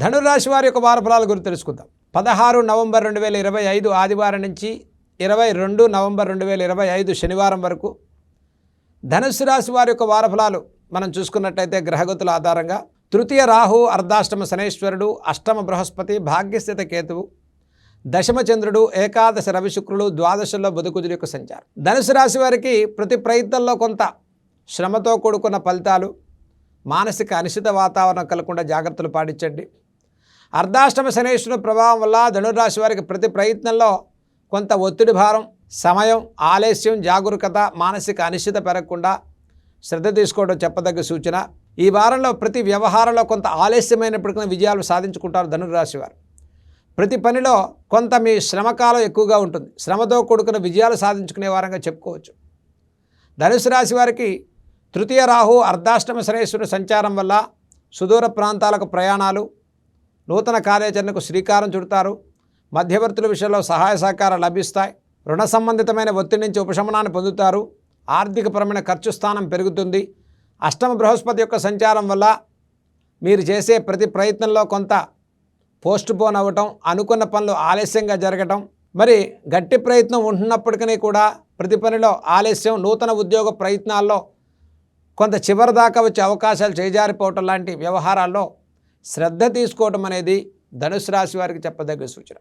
ధనురాశి వారి యొక్క వారఫలాల గురించి తెలుసుకుందాం. పదహారు నవంబర్ రెండు వేల ఇరవై ఐదు ఆదివారం నుంచి ఇరవై రెండు నవంబర్ రెండు వేల ఇరవై ఐదు శనివారం వరకు ధనుసు రాశి వారి యొక్క వారఫలాలు మనం చూసుకున్నట్టయితే గ్రహగతుల ఆధారంగా తృతీయ రాహు అర్ధాష్టమ శనేశ్వరుడు అష్టమ బృహస్పతి భాగ్యస్థిత కేతువు దశమ చంద్రుడు ఏకాదశ రవి శుక్రుడు బుధకుజుడు యొక్క సంచారం. ధనుసు రాశి వారికి ప్రతి ప్రయత్నంలో కొంత శ్రమతో కూడుకున్న ఫలితాలు మానసిక అనిశ్చిత వాతావరణం కలగకుండా జాగ్రత్తలు పాటించండి. అర్ధాష్టమ శనేశ్వరుని ప్రభావం వల్ల ధనురాశి వారికి ప్రతి ప్రయత్నంలో కొంత ఒత్తిడి భారం సమయం ఆలస్యం జాగరూకత మానసిక అనిశ్చిత పెరగకుండా శ్రద్ధ తీసుకోవడం చెప్పదగ్గ సూచన. ఈ వారంలో ప్రతి వ్యవహారంలో కొంత ఆలస్యమైనప్పటికీ విజయాలు సాధించుకుంటారు ధనురాశి వారు. ప్రతి పనిలో కొంత మీ శ్రమకాలం ఎక్కువగా ఉంటుంది. శ్రమతో కూడుకున్న విజయాలు సాధించుకునే వారంగా చెప్పుకోవచ్చు. ధనుసు రాశి వారికి తృతీయ రాహు అర్ధాష్టమ శనేశ్వరుని సంచారం వల్ల సుదూర ప్రాంతాలకు ప్రయాణాలు నూతన కార్యాచరణకు శ్రీకారం చుడతారు. మధ్యవర్తుల విషయంలో సహాయ సహకారాలు లభిస్తాయి. రుణ సంబంధితమైన ఒత్తిడి నుంచి ఉపశమనాన్ని పొందుతారు. ఆర్థికపరమైన ఖర్చు స్థానం పెరుగుతుంది. అష్టమ బృహస్పతి యొక్క సంచారం వల్ల మీరు చేసే ప్రతి ప్రయత్నంలో కొంత పోస్ట్ పోన్ అవ్వటం అనుకున్న పనులు ఆలస్యంగా జరగటం మరి గట్టి ప్రయత్నం ఉంటున్నప్పటికీ కూడా ప్రతి పనిలో ఆలస్యం నూతన ఉద్యోగ ప్రయత్నాల్లో కొంత చివరి దాకా వచ్చే అవకాశాలు చేజారిపోవటం లాంటి వ్యవహారాల్లో శ్రద్ధ తీసుకోవటం అనేది ధనుసు రాశి వారికి చెప్పదగ్గ సూచన.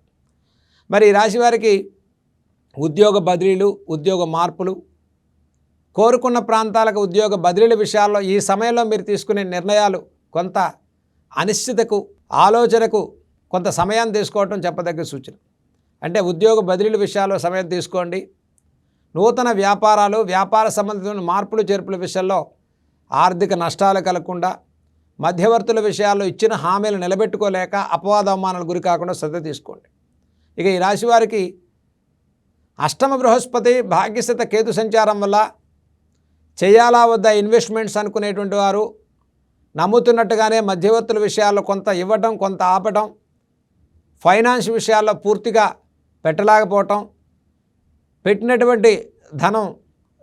మరి ఈ రాశి వారికి ఉద్యోగ బదిలీలు ఉద్యోగ మార్పులు కోరుకున్న ప్రాంతాలకు ఉద్యోగ బదిలీల విషయాల్లో ఈ సమయంలో మీరు తీసుకునే నిర్ణయాలు కొంత అనిశ్చితకు ఆలోచనకు కొంత సమయం తీసుకోవటం చెప్పదగ్గ సూచన. అంటే ఉద్యోగ బదిలీల విషయాల్లో సమయం తీసుకోండి. నూతన వ్యాపారాలు వ్యాపార సంబంధించిన మార్పులు చేర్పుల విషయంలో ఆర్థిక నష్టాలు కలగకుండా మధ్యవర్తుల విషయాల్లో ఇచ్చిన హామీలు నిలబెట్టుకోలేక అపవాద అవమానాలు గురి కాకుండా శ్రద్ధ తీసుకోండి. ఇక ఈ రాశి వారికి అష్టమ బృహస్పతి భాగ్యస్థిత కేతు సంచారం వల్ల చేయాలా వద్ద ఇన్వెస్ట్మెంట్స్ అనుకునేటువంటి వారు నమ్ముతున్నట్టుగానే మధ్యవర్తుల విషయాల్లో కొంత ఇవ్వటం కొంత ఆపటం ఫైనాన్స్ విషయాల్లో పూర్తిగా పెట్టలేకపోవటం పెట్టినటువంటి ధనం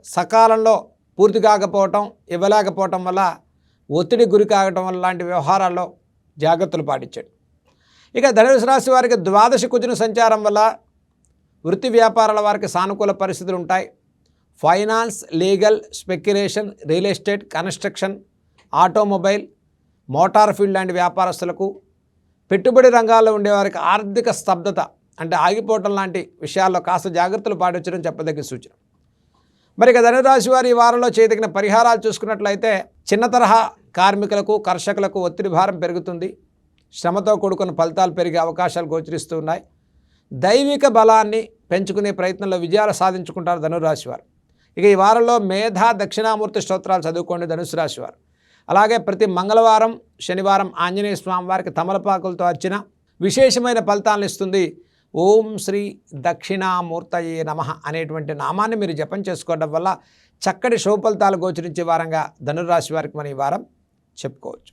సకాలంలో పూర్తి కాకపోవటం ఇవ్వలేకపోవటం వల్ల ఒత్తిడి గురి కావటం వల్ల లాంటి వ్యవహారాల్లో జాగ్రత్తలు పాటించాడు. ఇక ధనుసు రాశి వారికి ద్వాదశ కుజుని సంచారం వల్ల వృత్తి వ్యాపారాల వారికి సానుకూల పరిస్థితులు ఉంటాయి. Finance legal speculation real estate construction automobile motor field లాంటి వ్యాపారస్తులకు పెట్టుబడి రంగాల్లో ఉండేవారికి ఆర్థిక స్తబ్దత అంటే ఆగిపోవటం లాంటి విషయాల్లో కాస్త జాగ్రత్తలు పాటించడం చెప్పదగ్గ సూచన. మరి ఇక ధనురాశి వారి ఈ వారంలో చేయదగిన పరిహారాలు చూసుకున్నట్లయితే చిన్న తరహా కార్మికులకు కర్షకులకు ఒత్తిడి భారం పెరుగుతుంది. శ్రమతో కూడుకున్న ఫలితాలు పెరిగే అవకాశాలు గోచరిస్తూ ఉన్నాయి. దైవిక బలాన్ని పెంచుకునే ప్రయత్నంలో విజయాలు సాధించుకుంటారు ధనురాశి వారు. ఇక ఈ వారంలో మేధా దక్షిణామూర్తి స్తోత్రాలు చదువుకోండి ధనుసు రాశి వారు. అలాగే ప్రతి మంగళవారం శనివారం ఆంజనేయ స్వామి వారికి తమలపాకులతో వచ్చిన విశేషమైన ఫలితాలను ఇస్తుంది. ఓం శ్రీ దక్షిణామూర్తయే నమ అనేటువంటి నామాన్ని మీరు జపం చేసుకోవడం వల్ల చక్కటి శుభ ఫలితాలు గోచరించే వారంగా ధనురాశి వారికి మన ఈ వారం చెప్పుకోవచ్చు.